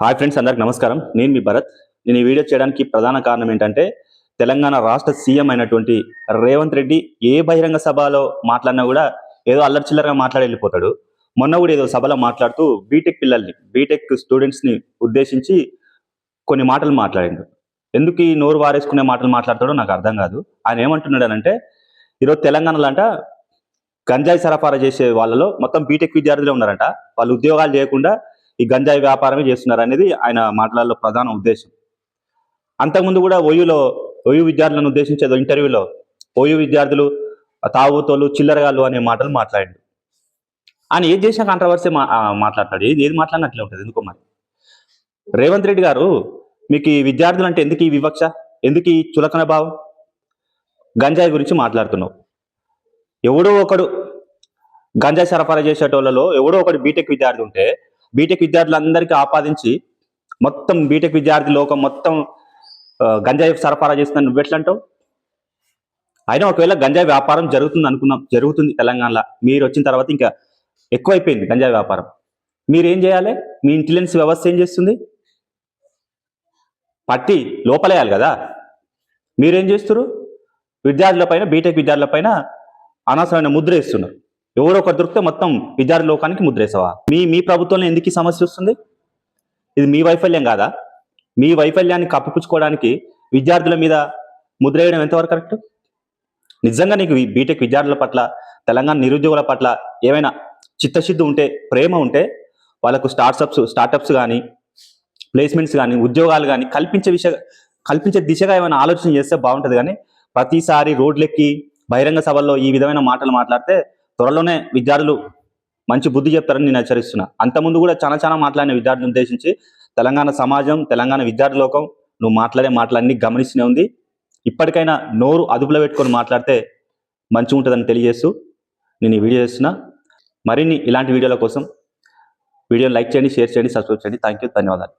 Hi friends అందరికి నమస్కారం. నేను మీ భరత్. నేను ఈ వీడియో చేయడానికి ప్రధాన కారణం ఏంటంటే తెలంగాణ రాష్ట్ర సీఎం అయినటువంటి రేవంత్ రెడ్డి ఏ బహిరంగ సభలో మాట్లాడినా కూడా ఏదో అల్లరి చిల్లరగా మాట్లాడి వెళ్ళిపోతాడు. మొన్న కూడా ఏదో సభలో మాట్లాడుతూ బీటెక్ పిల్లల్ని బీటెక్ స్టూడెంట్స్ని ఉద్దేశించి కొన్ని మాటలు మాట్లాడిండు. ఎందుకు ఈ నోరు వారేసుకునే మాటలు మాట్లాడతాడో నాకు అర్థం కాదు. ఆయన ఏమంటున్నాడు అంటే ఈరోజు తెలంగాణలో అంట గంజాయి సరఫరా చేసే వాళ్ళలో మొత్తం బీటెక్ విద్యార్థులే ఉన్నారంట. వాళ్ళు ఉద్యోగాలు చేయకుండా ఈ గంజాయి వ్యాపారమే చేస్తున్నారు అనేది ఆయన మాటలలో ప్రధాన ఉద్దేశం. అంతకుముందు కూడా ఓయూలో ఓయూ విద్యార్థులను ఉద్దేశించి ఏదో ఇంటర్వ్యూలో ఓయూ విద్యార్థులు తావుతోలు చిల్లరగాళ్ళు అనే మాటలు మాట్లాడాడు. ఆయన ఏది చేసినా కాంట్రవర్సీ మా మాట్లాడతాడు. ఏది ఏది మాట్లాడినట్లే ఉంటుంది. ఎందుకో మరి? రేవంత్ రెడ్డి గారు మీకు ఈ విద్యార్థులు అంటే ఎందుకు ఈ వివక్ష? ఎందుకు ఈ చులకన భావం? గంజాయి గురించి మాట్లాడుతున్నావు ఎవడో ఒకడు గంజాయి సరఫరా చేసేటోళ్ళలో ఎవడో ఒకడు బీటెక్ విద్యార్థి ఉంటే బీటెక్ విద్యార్థులందరికీ ఆపాదించి మొత్తం బీటెక్ విద్యార్థి లోకం మొత్తం గంజాయి సరఫరా చేస్తున్నాను నువ్వు ఎట్లా అంటావు అయినా ఒకవేళ గంజాయి వ్యాపారం జరుగుతుంది అనుకున్నాం జరుగుతుంది తెలంగాణలో మీరు వచ్చిన తర్వాత ఇంకా ఎక్కువైపోయింది గంజాయి వ్యాపారం. మీరు ఏం చేయాలి? మీ ఇంటెలిజెన్స్ వ్యవస్థ ఏం చేస్తుంది? పట్టి లోపలేయాలి కదా. మీరేం చేస్తారు విద్యార్థుల పైన బీటెక్ విద్యార్థుల పైన అనవసరమైన ముద్ర వేస్తున్నారు. ఎవరో ఒకరు దొరికితే మొత్తం విద్యార్థి లోకానికి ముద్రేసావా? మీ మీ ప్రభుత్వంలో ఎందుకు ఈ సమస్య వస్తుంది? ఇది మీ వైఫల్యం కాదా? మీ వైఫల్యాన్ని కప్పిపుచ్చుకోవడానికి విద్యార్థుల మీద ముద్ర వేయడం ఎంతవరకు కరెక్ట్? నిజంగా నీకు బీటెక్ విద్యార్థుల పట్ల తెలంగాణ నిరుద్యోగుల పట్ల ఏమైనా చిత్తశుద్ధి ఉంటే ప్రేమ ఉంటే వాళ్ళకు స్టార్ట్అప్స్ స్టార్టప్స్ కానీ ప్లేస్మెంట్స్ కానీ ఉద్యోగాలు కానీ కల్పించే విషయ కల్పించే దిశగా ఏమైనా ఆలోచన చేస్తే బాగుంటుంది. కానీ ప్రతిసారి రోడ్లెక్కి బహిరంగ సభల్లో ఈ విధమైన మాటలు మాట్లాడితే త్వరలోనే విద్యార్థులు మంచి బుద్ధి చెప్తారని నేను హెచ్చరిస్తున్నా. అంతకుముందు కూడా చాలా చాలా మాట్లాడిన విద్యార్థులను ఉద్దేశించి తెలంగాణ సమాజం తెలంగాణ విద్యార్థి లోకం నువ్వు మాట్లాడే మాటలన్నీ గమనిస్తూనే ఉంది. ఇప్పటికైనా నోరు అదుపులో పెట్టుకొని మాట్లాడితే మంచిగా ఉంటుందని తెలియజేస్తూ నేను ఈ వీడియో చేస్తున్నా. మరిన్ని ఇలాంటి వీడియోల కోసం వీడియో లైక్ చేయండి షేర్ చేయండి సబ్స్క్రైబ్ చేయండి. థ్యాంక్ యూ ధన్యవాదాలు.